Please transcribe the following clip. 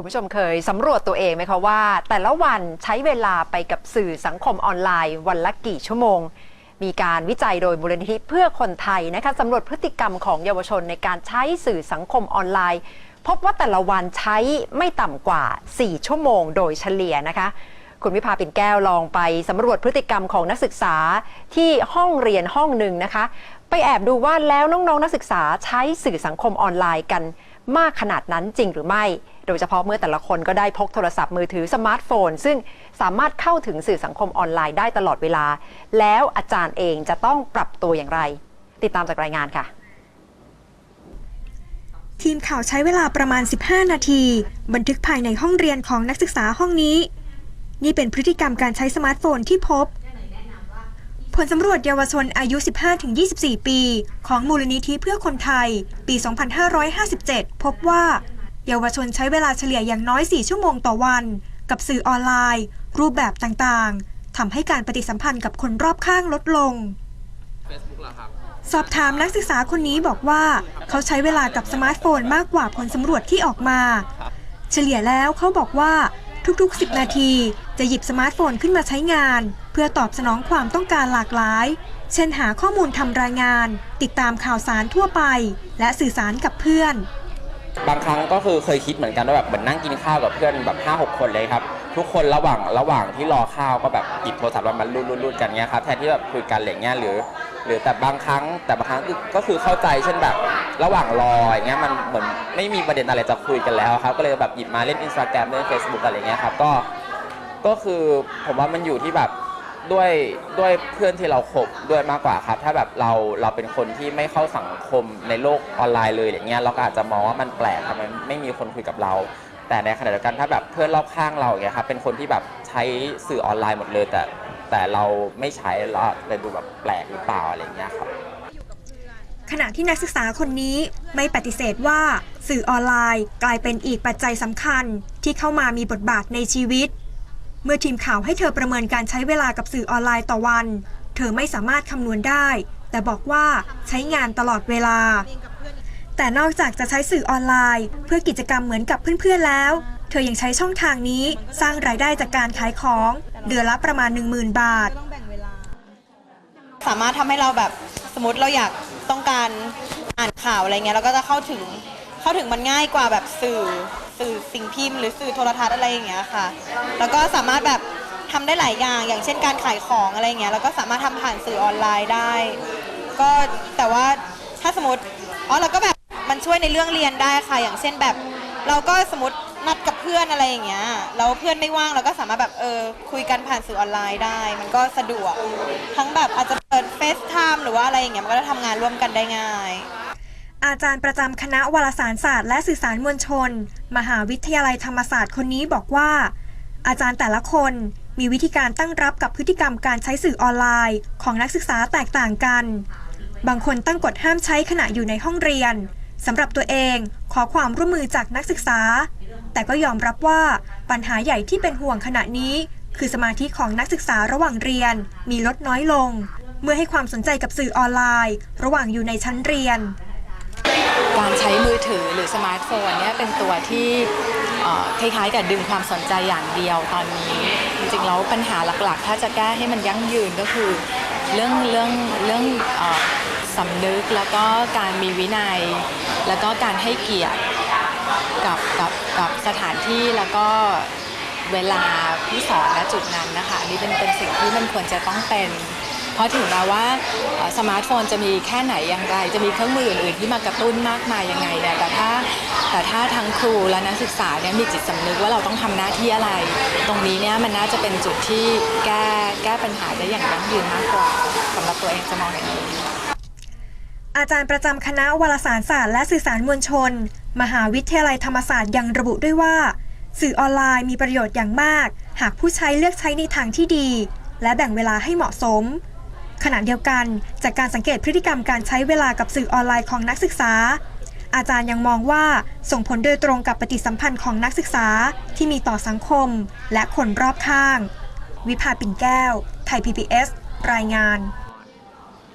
คุณผู้ชมเคยสำรวจตัวเองไหมคะว่า แต่ละวันใช้เวลาไปกับสื่อสังคมออนไลน์ วันละกี่ชั่วโมง มีการวิจัยโดยมูลนิธิเพื่อคนไทยนะคะสำรวจพฤติกรรมของเยาวชนในการใช้สื่อสังคมออนไลน์ พบว่าแต่ละวันใช้ไม่ต่ำกว่า 4 ชั่วโมงโดยเฉลี่ยนะคะ คุณวิภาปิ่นแก้วลองไปสำรวจพฤติกรรมของนักศึกษาที่ห้องเรียนห้องหนึ่งนะคะ ไปแอบดูว่าแล้วน้องๆนักศึกษาใช้สื่อสังคมออนไลน์กันมากขนาดนั้นจริงหรือไม่ ดยเฉพาะเมื่อแต่ละคนก็ได้พกโทรศัพท์มือถือสมาร์ทโฟน ซึ่งสามารถเข้าถึงสื่อสังคมออนไลน์ได้ตลอดเวลา แล้วอาจารย์เองจะต้องปรับตัวอย่างไร ติดตามจากรายงานค่ะทีมข่าวใช้เวลาประมาณ 15 นาที บันทึกภายในห้องเรียนของนักศึกษาห้องนี้ นี่เป็นพฤติกรรมการใช้สมาร์ทโฟนที่พบ ผลสำรวจเยาวชนอายุ 15-24 ปี ของมูลนิธิเพื่อคนไทย ปี 2557 พบว่า เยาวชนใช้เวลาเฉลี่ยอย่างน้อย 4 ชั่วโมงต่อวัน กับสื่อออนไลน์ รูปแบบต่างๆทำให้การปฏิสัมพันธ์กับคนรอบข้างลดลง สอบถามนักศึกษาคนนี้บอกว่า เขาใช้เวลากับสมาร์ทโฟนมากกว่าผลสำรวจที่ออกมา เฉลี่ยแล้วเขาบอกว่าทุกๆ 10 นาที จะหยิบสมาร์ทโฟนขึ้นมาใช้งาน เพื่อตอบสนองความต้องการหลากหลาย เช่นหาข้อมูลทำรายงาน ติดตามข่าวสารทั่วไป และสื่อสารกับเพื่อน บางครั้งก็คือเคยคิดเหมือนกันว่าแบบเหมือนนั่งกินข้าวกับเพื่อนแบบ5้าหคนเลยครับ ทุกคนระหว่างระหว่างที่รอข้าวก็แบบหยิบโทรศัพท์มารูดรูดรูดกันเงี้ยครับแทนที่แบบคุยกันอะไรเงี้ยหรือ หรือแต่บางครั้งแต่บางครั้งก็คือเข้าใจเช่นแบบระหว่างรออย่างเงี้ยมันเหมือนไม่มีประเด็นอะไรจะคุยกันแล้วครับก็เลยแบบหยิบมาเล่นอินสตาแกรมเล่น Facebook อะไรเงี้ยครับก็ก็คือผมว่ามันอยู่ที่แบบ ด้วยด้วยเพื่อนที่เราคบด้วยมากกว่าครับ ถ้าแบบเราเราเป็นคนที่ไม่เข้าสังคมในโลกออนไลน์เลยอย่างเงี้ยเราก็อาจจะมองว่ามันแปลกทำไมไม่มีคนคุยกับเรา แต่ในขณะเดียวกันถ้าแบบเพื่อนรอบข้างเราอย่างเงี้ยครับเป็นคนที่แบบใช้สื่อออนไลน์หมดเลย แต่แต่เราไม่ใช้เราเลยดูแบบแปลกหรือเปล่าอะไรอย่างเงี้ยครับขณะที่นักศึกษาคนนี้ไม่ปฏิเสธว่าสื่อออนไลน์กลายเป็นอีกปัจจัยสำคัญที่เข้ามามีบทบาทในชีวิต เมื่อทีมข่าวให้เธอประเมินการใช้เวลากับสื่อออนไลน์ต่อวัน เธอไม่สามารถคำนวณได้ แต่บอกว่าใช้งานตลอดเวลา แต่นอกจากจะใช้สื่อออนไลน์ เพื่อกิจกรรมเหมือนกับเพื่อนๆแล้ว เธอยังใช้ช่องทางนี้สร้างรายได้จากการขายของเดือนละประมาณ 10,000 บาท สามารถทำให้เราแบบสมมติเราอยากต้องการอ่านข่าวอะไรเงี้ยเราก็จะเข้าถึง เข้าถึงมันง่ายกว่าแบบสื่อสื่อสิ่งพิมพ์ หรือสื่อโทรทัศน์อะไรอย่างเงี้ยค่ะ แล้วก็สามารถแบบทำได้หลายอย่าง อย่างเช่นการขายของอะไรเงี้ยเราก็สามารถทำผ่านสื่อออนไลน์ได้ ก็แต่ว่าถ้าสมมติอ๋อเราก็แบบมันช่วยในเรื่องเรียนได้ค่ะ อย่างเช่นแบบ เราก็สมมตินัดกับเพื่อนอะไรอย่างเงี้ยแล้วเพื่อนไม่ว่างเราก็สามารถแบบเออคุยกันผ่านสื่อออนไลน์ได้ มันก็สะดวกทั้งแบบอาจจะเปิดเฟซไทม์หรือว่าอะไรอย่างเงี้ยมันก็จะทำงานร่วมกันได้ง่าย อาจารย์ประจำคณะวารสารศาสตร์และสื่อสารมวลชน มหาวิทยาลัยธรรมศาสตร์คนนี้บอกว่า อาจารย์แต่ละคนมีวิธีการตั้งรับกับพฤติกรรมการใช้สื่อออนไลน์ ของนักศึกษาแตกต่างกัน บางคนตั้งกฎห้ามใช้ขณะอยู่ในห้องเรียนสำหรับตัวเองขอความร่วมมือจากนักศึกษา แต่ก็ยอมรับว่าปัญหาใหญ่ที่เป็นห่วงขณะนี้ คือสมาธิของนักศึกษาระหว่างเรียน มีลดน้อยลง เมื่อให้ความสนใจกับสื่อออนไลน์ ระหว่างอยู่ในชั้นเรียน การใช้มือถือหรือสมาร์ทโฟนเนี่ยเป็นตัวที่คล้ายๆกับดึงความสนใจอย่างเดียวตอนนี้ จริงๆแล้วปัญหาหลักๆ ถ้าจะแก้ให้มันยั่งยืนก็คือเรื่องเรื่องเรื่องอสำนึกแล้วก็การมีวินัย แล้วก็การให้เกียรติกับกับกับสถานที่แล้วก็เวลาที่สอนณจุดนั้นนะคะอันนี่เป็นเป็นสิ่งที่มันควรจะต้องเป็น ราะถึงแม้ว่าสมาร์ทโฟนจะมีแค่ไหนอย่างไร จะมีเครื่องมืออื่นๆที่มากระตุ้นมากมายยังไงเนี่ยแต่ถ้าแต่ถ้าทั้งครูและนักศึกษาเนี่ยมีจิตสำนึกว่าเราต้องทำหน้าที่อะไร ตรงนี้เนี่ยมันน่าจะเป็นจุดที่แก้แก้ปัญหาได้อย่างยั่งยืนมากกว่าสำหรับตัวเองจะมองอย่างนี้อาจารย์ประจำคณะวารสารศาสตร์และสื่อสารมวลชน มหาวิทยาลัยธรรมศาสตร์ยังระบุด้วยว่า สื่อออนไลน์มีประโยชน์อย่างมาก หากผู้ใช้เลือกใช้ในทางที่ดี และแบ่งเวลาให้เหมาะสม ขณะเดียวกัน จากการสังเกตพฤติกรรมการใช้เวลากับสื่อออนไลน์ของนักศึกษา อาจารย์ยังมองว่าส่งผลโดยตรงกับปฏิสัมพันธ์ของนักศึกษาที่มีต่อสังคม และคนรอบข้าง วิภาปิ่นแก้ว ไทย PBS รายงาน